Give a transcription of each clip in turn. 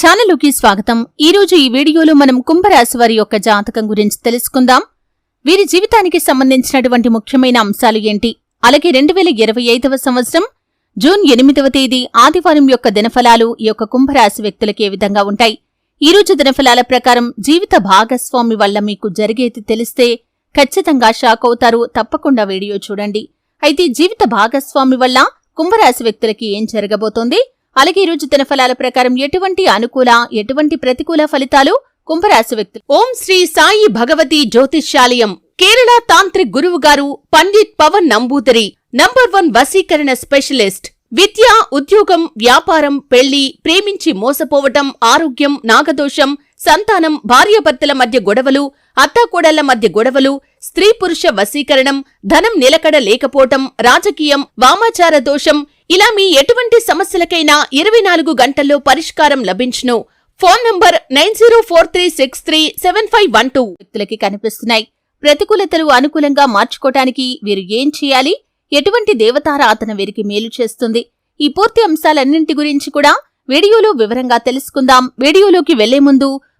ఛానలుకి స్వాగతం. ఈ రోజు ఈ వీడియోలో మనం కుంభరాశి వారి యొక్క జాతకం గురించి తెలుసుకుందాం. వీరి జీవితానికి సంబంధించినటువంటి ముఖ్యమైన అంశాలు ఏంటి? అలాగే రెండు వేల ఇరవై ఐదవ సంవత్సరం జూన్ ఎనిమిదవ తేదీ ఆదివారం యొక్క దినఫలాలు ఈ యొక్క కుంభరాశి వ్యక్తులకు ఏ విధంగా ఉంటాయి? ఈ రోజు దినఫలాల ప్రకారం జీవిత భాగస్వామి వల్ల మీకు జరిగేది తెలిస్తే ఖచ్చితంగా షాక్ అవుతారు. తప్పకుండా వీడియో చూడండి. అయితే జీవిత భాగస్వామి వల్ల కుంభరాశి వ్యక్తులకి ఏం జరగబోతోంది? అలాగే ఈ రోజు దినఫలాల ప్రకారం ఎటువంటి అనుకూల ఎటువంటి ప్రతికూల ఫలితాలు కుంభరాశి వ్యక్తులు? ఓం శ్రీ సాయి భగవతి జ్యోతిష్యాలయం కేరళ తాంత్రిక్ గురువు గారు పండిత్ పవన్ నంబూదరి నంబర్ వన్ వసీకరణ స్పెషలిస్ట్ విద్య ఉద్యోగం వ్యాపారం పెళ్ళి ప్రేమించి మోసపోవటం ఆరోగ్యం నాగదోషం సంతానం భార్యాభర్తల మధ్య గొడవలు అత్తాకోడళ్ళ మధ్య గొడవలు స్త్రీ పురుష వశీకరణం ధనం నిలకడ లేకపోవటం రాజకీయం వామాచార దోషం ఇలా మీ ఎటువంటి సమస్యలకైనా ఇరవై నాలుగు గంటల్లో పరిష్కారం లభించును. Phone number nine zero four three six three seven five one two. వ్యక్తులకి కనిపిస్తున్నాయి. ప్రతికూలతలు అనుకూలంగా మార్చుకోటానికి వీరు ఏం చేయాలి? ఎటువంటి దేవతారాధన వీరికి మేలు చేస్తుంది? ఈ పూర్తి అంశాలన్నింటి గురించి కూడా వీడియోలో వివరంగా తెలుసుకుందాం. వీడియోలోకి వెళ్ళే ముందు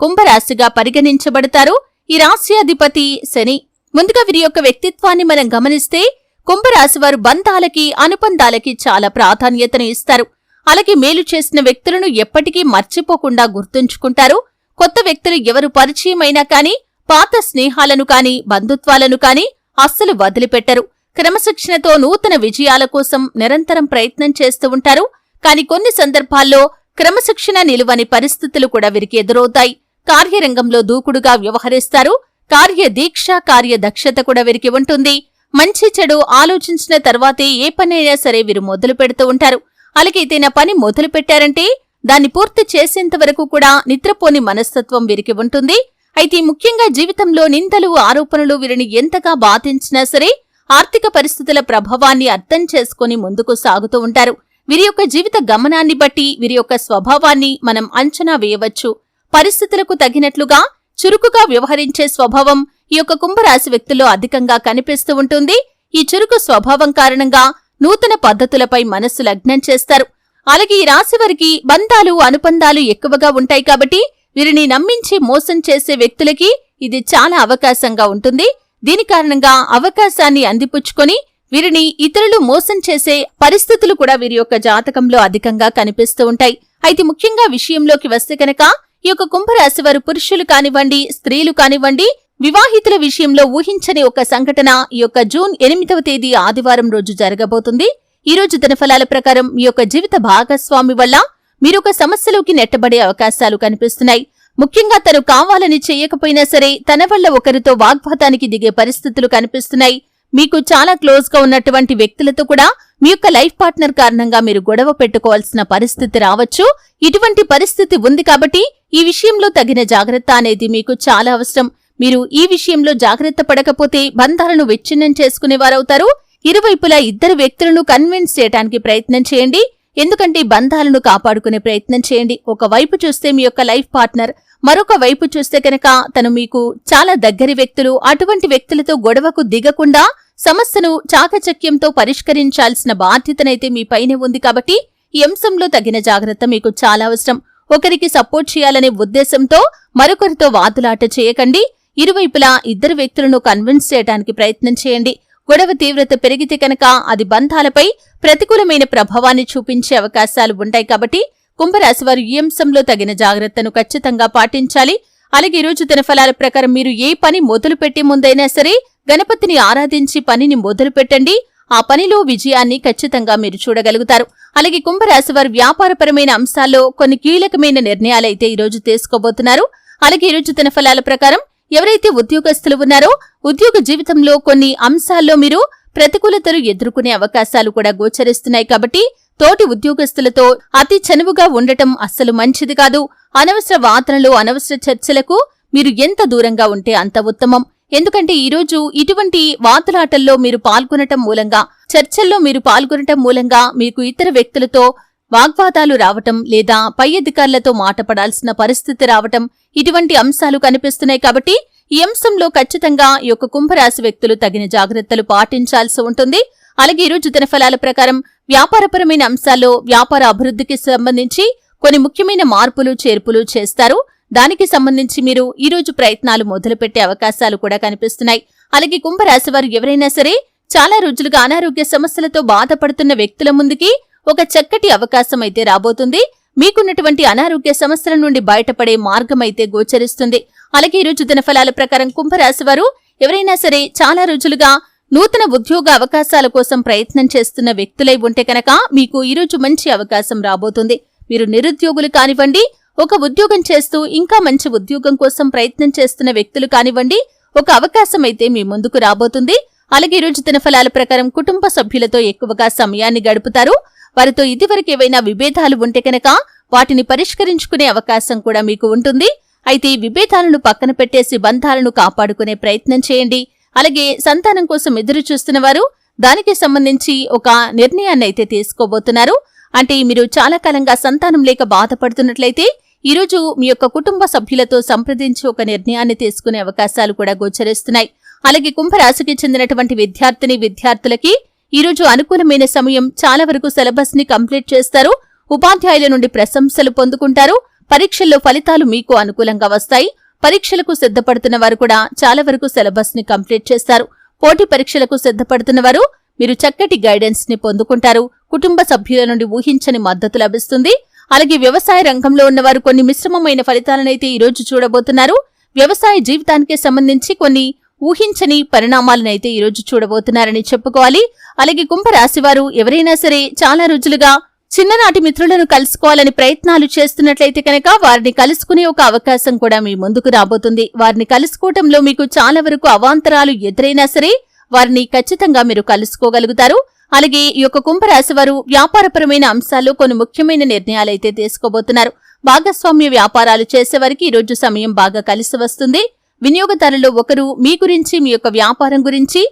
కుంభరాశిగా పరిగణించబడతారు. ఈ రాశ్యాధిపతి శని. ముందుగా వీరి యొక్క వ్యక్తిత్వాన్ని మనం గమనిస్తే కుంభరాశి వారు బంధాలకి అనుబంధాలకి చాలా ప్రాధాన్యతను ఇస్తారు. అలాగే మేలు చేసిన వ్యక్తులను ఎప్పటికీ మర్చిపోకుండా గుర్తుంచుకుంటారు. కొత్త వ్యక్తులు ఎవరు పరిచయమైనా కాని పాత స్నేహాలను కాని బంధుత్వాలను కాని అస్సలు వదిలిపెట్టరు. క్రమశిక్షణతో నూతన విజయాల కోసం నిరంతరం ప్రయత్నం చేస్తూ ఉంటారు. కాని కొన్ని సందర్భాల్లో క్రమశిక్షణ నిలువని పరిస్థితులు కూడా వీరికి ఎదురవుతాయి. కార్యరంగంలో దూకుడుగా వ్యవహరిస్తారు. కార్యదీక్ష కార్యదక్షత కూడా వీరికి ఉంటుంది. మంచి చెడు ఆలోచించిన తర్వాతే ఏ పనైనా సరే వీరు మొదలు పెడుతూ ఉంటారు. అలాగే ఏదైనా పని మొదలు పెట్టారంటే దాన్ని పూర్తి చేసేంత వరకు కూడా నిద్రపోని మనస్తత్వం వీరికి ఉంటుంది. అయితే ముఖ్యంగా జీవితంలో నిందలు ఆరోపణలు వీరిని ఎంతగా బాధించినా సరే ఆర్థిక పరిస్థితుల ప్రభావాన్ని అర్థం చేసుకుని ముందుకు సాగుతూ ఉంటారు. వీరి యొక్క జీవిత గమనాన్ని బట్టి వీరి యొక్క స్వభావాన్ని మనం అంచనా వేయవచ్చు. పరిస్థితులకు తగినట్లుగా చురుకుగా వ్యవహరించే స్వభావం ఈ యొక్క కుంభరాశి వ్యక్తుల్లో అధికంగా కనిపిస్తూ ఉంటుంది. ఈ చురుకు స్వభావం కారణంగా నూతన పద్ధతులపై మనస్సు లగ్నం చేస్తారు. అలాగే ఈ రాశి వారికి బంధాలు అనుబంధాలు ఎక్కువగా ఉంటాయి కాబట్టి వీరిని నమ్మించి మోసం చేసే వ్యక్తులకి ఇది చాలా అవకాశంగా ఉంటుంది. దీని కారణంగా అవకాశాన్ని అందిపుచ్చుకొని వీరిని ఇతరులు మోసం చేసే పరిస్థితులు కూడా వీరి యొక్క జాతకంలో అధికంగా కనిపిస్తూ ఉంటాయి. అయితే ముఖ్యంగా విషయంలోకి వస్తే కనుక ఈ యొక్క కుంభరాశి వారు పురుషులు కానివ్వండి స్త్రీలు కానివ్వండి వివాహితుల విషయంలో ఊహించని ఒక సంఘటన ఈ యొక్క జూన్ ఎనిమిదవ తేదీ ఆదివారం రోజు జరగబోతుంది. ఈ రోజు దినఫలాల ప్రకారం మీ యొక్క జీవిత భాగస్వామి వల్ల మీరు ఒక సమస్యలోకి నెట్టబడే అవకాశాలు కనిపిస్తున్నాయి. ముఖ్యంగా తను కావాలని చేయకపోయినా సరే తన వల్ల ఒకరితో వాగ్వాదానికి దిగే పరిస్థితులు కనిపిస్తున్నాయి. మీకు చాలా క్లోజ్గా ఉన్నటువంటి వ్యక్తులతో కూడా మీ యొక్క లైఫ్ పార్ట్నర్ కారణంగా మీరు గొడవ పెట్టుకోవాల్సిన పరిస్థితి రావచ్చు. ఇటువంటి పరిస్థితి ఉంది కాబట్టి ఈ విషయంలో తగిన జాగ్రత్త అనేది మీకు చాలా అవసరం. మీరు ఈ విషయంలో జాగ్రత్త పడకపోతే బంధాలను విచ్ఛిన్నం చేసుకునేవారవుతారు ఇరువైపులా ఇద్దరు వ్యక్తులను కన్విన్స్ చేయడానికి ప్రయత్నం చేయండి. ఎందుకంటే బంధాలను కాపాడుకునే ప్రయత్నం చేయండి. ఒక వైపు చూస్తే మీ యొక్క లైఫ్ పార్ట్నర్ మరొక వైపు చూస్తే కనుక తను మీకు చాలా దగ్గరి వ్యక్తులు అటువంటి వ్యక్తులతో గొడవకు దిగకుండా సమస్యను చాకచక్యంతో పరిష్కరించాల్సిన బాధ్యతనైతే మీపైనే ఉంది కాబట్టి ఈ అంశంలో తగిన జాగ్రత్త మీకు చాలా అవసరం. ఒకరికి సపోర్ట్ చేయాలనే ఉద్దేశంతో మరొకరితో వాదులాట చేయకండి. ఇరువైపులా ఇద్దరు వ్యక్తులను కన్విన్స్ చేయడానికి ప్రయత్నం చేయండి. గొడవ తీవ్రత పెరిగితే కనుక అది బంధాలపై ప్రతికూలమైన ప్రభావాన్ని చూపించే అవకాశాలు ఉంటాయి కాబట్టి కుంభరాశి వారు ఈ అంశంలో తగిన జాగ్రత్తను ఖచ్చితంగా పాటించాలి. అలాగే ఈరోజు దినఫలాల ప్రకారం మీరు ఏ పని మొదలు పెట్టే ముందైనా సరే గణపతిని ఆరాధించి పనిని మొదలు పెట్టండి ఆ పనిలో విజయాన్ని ఖచ్చితంగా మీరు చూడగలుగుతారు. అలాగే కుంభరాశి వారు వ్యాపారపరమైన అంశాల్లో కొన్ని కీలకమైన నిర్ణయాలైతే ఈ రోజు తీసుకోబోతున్నారు. అలాగే ఈ రోజు దినఫలాల ప్రకారం ఎవరైతే ఉద్యోగస్తులు ఉన్నారో ఉద్యోగ జీవితంలో కొన్ని అంశాల్లో మీరు ప్రతికూలతలు ఎదుర్కొనే అవకాశాలు కూడా గోచరిస్తున్నాయి కాబట్టి తోటి ఉద్యోగస్తులతో అతి చనువుగా ఉండటం అస్సలు మంచిది కాదు. అనవసర వాదనలు అనవసర చర్చలకు మీరు ఎంత దూరంగా ఉంటే అంత ఉత్తమం. ఎందుకంటే ఈరోజు ఇటువంటి వాతులాటల్లో మీరు పాల్గొనటం మూలంగా చర్చల్లో మీరు పాల్గొనటం మూలంగా మీకు ఇతర వ్యక్తులతో వాగ్వాదాలు రావటం లేదా పై అధికారులతో మాట పడాల్సిన పరిస్థితి రావటం ఇటువంటి అంశాలు కనిపిస్తున్నాయి కాబట్టి ఈ అంశంలో ఖచ్చితంగా ఈ యొక్క కుంభరాశి వ్యక్తులు తగిన జాగ్రత్తలు పాటించాల్సి ఉంటుంది. అలాగే ఈరోజు దినఫలాల ప్రకారం వ్యాపారపరమైన అంశాల్లో వ్యాపార అభివృద్ధికి సంబంధించి కొన్ని ముఖ్యమైన మార్పులు చేర్పులు చేస్తారు. దానికి సంబంధించి మీరు ఈ రోజు ప్రయత్నాలు మొదలుపెట్టే అవకాశాలు కూడా కనిపిస్తున్నాయి. అలాగే కుంభరాశి వారు ఎవరైనా సరే చాలా రోజులుగా అనారోగ్య సమస్యలతో బాధపడుతున్న వ్యక్తుల ముందుకి ఒక చక్కటి అవకాశం అయితే రాబోతుంది. మీకున్నటువంటి అనారోగ్య సమస్యల నుండి బయటపడే మార్గం అయితే గోచరిస్తుంది. అలాగే ఈరోజు దినఫలాల ప్రకారం కుంభరాశి వారు ఎవరైనా సరే చాలా రోజులుగా నూతన ఉద్యోగ అవకాశాల కోసం ప్రయత్నం చేస్తున్న వ్యక్తులై ఉంటే కనుక మీకు ఈరోజు మంచి అవకాశం రాబోతుంది. మీరు నిరుద్యోగులు కానివ్వండి ఒక ఉద్యోగం చేస్తూ ఇంకా మంచి ఉద్యోగం కోసం ప్రయత్నం చేస్తున్న వ్యక్తులు కానివ్వండి ఒక అవకాశం అయితే మీ ముందుకు రాబోతుంది. అలాగే ఈరోజు దినఫలాల ప్రకారం కుటుంబ సభ్యులతో ఎక్కువగా సమయాన్ని గడుపుతారు. వారితో ఇదివరకు ఏవైనా విభేదాలు ఉంటే కనుక వాటిని పరిష్కరించుకునే అవకాశం కూడా మీకు ఉంటుంది. అయితే ఈ విభేదాలను పక్కన పెట్టేసి బంధాలను కాపాడుకునే ప్రయత్నం చేయండి. అలాగే సంతానం కోసం ఎదురు చూస్తున్న వారు దానికి సంబంధించి ఒక నిర్ణయాన్ని అయితే తీసుకోబోతున్నారు. అంటే మీరు చాలా కాలంగా సంతానం లేక బాధపడుతున్నట్లయితే ఈరోజు మీ యొక్క కుటుంబ సభ్యులతో సంప్రదించి ఒక నిర్ణయాన్ని తీసుకునే అవకాశాలు కూడా గోచరిస్తున్నాయి. అలాగే కుంభరాశికి చెందినటువంటి విద్యార్థిని విద్యార్థులకి ఈరోజు అనుకూలమైన సమయం చాలా వరకు సిలబస్ని కంప్లీట్ చేస్తారు. ఉపాధ్యాయుల నుండి ప్రశంసలు పొందుకుంటారు. పరీక్షల్లో ఫలితాలు మీకు అనుకూలంగా వస్తాయి. పరీక్షలకు సిద్ధపడుతున్న వారు కూడా చాలా వరకు సిలబస్ని కంప్లీట్ చేస్తారు. పోటీ పరీక్షలకు సిద్ధపడుతున్న వారు మీరు చక్కటి గైడెన్స్ని పొందుకుంటారు. కుటుంబ సభ్యుల నుండి ఊహించని మద్దతు లభిస్తుంది. అలాగే వ్యవసాయ రంగంలో ఉన్నవారు కొన్ని మిశ్రమమైన ఫలితాలనైతే ఈరోజు చూడబోతున్నారు. వ్యవసాయ జీవితానికి సంబంధించి కొన్ని ఊహించని పరిణామాలనైతే ఈ రోజు చూడబోతున్నారని చెప్పుకోవాలి. అలాగే కుంభరాశి వారు ఎవరైనా సరే చాలా రోజులుగా చిన్ననాటి మిత్రులను కలుసుకోవాలని ప్రయత్నాలు చేస్తున్నట్లయితే కనుక వారిని కలుసుకునే ఒక అవకాశం కూడా మీ ముందుకు రాబోతుంది. వారిని కలుసుకోవటంలో మీకు చాలా వరకు అవాంతరాలు ఎదురైనా సరే వారిని ఖచ్చితంగా మీరు కలుసుకోగలుగుతారు. అలాగే ఈ యొక్క కుంభరాశి వారు వ్యాపారపరమైన అంశాల్లో కొన్ని ముఖ్యమైన నిర్ణయాలైతే తీసుకోబోతున్నారు. భాగస్వామ్య వ్యాపారాలు చేసేవారికి ఈరోజు రోజు సమయం బాగా కలిసి వస్తుంది. వినియోగదారుల్లో ఒకరు మీ గురించి మీ యొక్క వ్యాపారం గురించి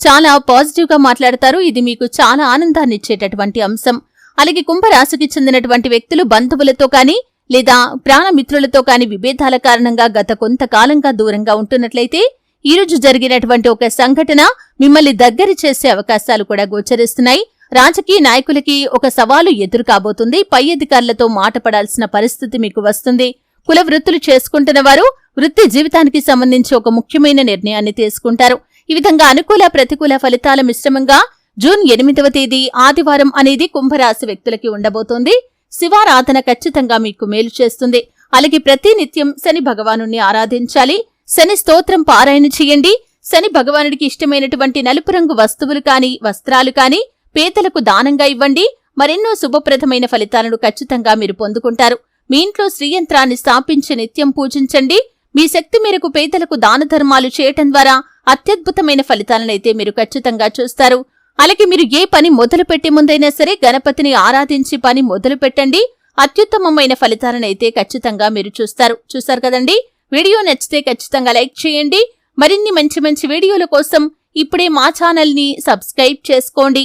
చాలా పాజిటివ్గా మాట్లాడతారు. ఇది మీకు చాలా ఆనందాన్ని ఇచ్చేటటువంటి అంశం. అలాగే కుంభరాశికి చెందినటువంటి వ్యక్తులు బంధువులతో కానీ లేదా ప్రాణమిత్రులతో కాని విభేదాల కారణంగా గత కొంతకాలంగా దూరంగా ఉంటున్నట్లయితే ఈ రోజు జరిగినటువంటి ఒక సంఘటన మిమ్మల్ని దగ్గరి చేసే అవకాశాలు కూడా గోచరిస్తున్నాయి. రాజకీయ నాయకులకి ఒక సవాలు ఎదురు కాబోతుంది. పై అధికారులతో మాట పడాల్సిన పరిస్థితి మీకు వస్తుంది. కుల వృత్తులు చేసుకుంటున్న వారు వృత్తి జీవితానికి సంబంధించి ఒక ముఖ్యమైన నిర్ణయాన్ని తీసుకుంటారు. ఈ విధంగా అనుకూల ప్రతికూల ఫలితాల మిశ్రమంగా జూన్ ఎనిమిదవ తేదీ ఆదివారం అనేది కుంభరాశి వ్యక్తులకి ఉండబోతోంది. శివారాధన ఖచ్చితంగా మీకు మేలు చేస్తుంది. అలాగే ప్రతి నిత్యం శని భగవాను ఆరాధించాలి. శని స్తోత్రం పారాయణ చేయండి. శని భగవానుడికి ఇష్టమైనటువంటి నలుపు రంగు వస్తువులు కాని వస్త్రాలు కాని పేదలకు దానంగా ఇవ్వండి. మరెన్నో శుభప్రదమైన ఫలితాలను ఖచ్చితంగా మీరు పొందుకుంటారు. మీ ఇంట్లో శ్రీయంత్రాన్ని స్థాపించి నిత్యం పూజించండి. మీ శక్తి మేరకు పేదలకు దాన ధర్మాలు చేయటం ద్వారా అత్యద్భుతమైన ఫలితాలనైతే మీరు ఖచ్చితంగా చూస్తారు. అలాగే మీరు ఏ పని మొదలు పెట్టే ముందైనా సరే గణపతిని ఆరాధించి పని మొదలు పెట్టండి అత్యుత్తమమైన ఫలితాలనైతే ఖచ్చితంగా మీరు చూస్తారు. చూస్తారు కదండి? వీడియో నచ్చితే ఖచ్చితంగా లైక్ చేయండి. మరిన్ని మంచి మంచి వీడియోల కోసం ఇప్పుడే మా ఛానల్ని సబ్స్క్రైబ్ చేసుకోండి.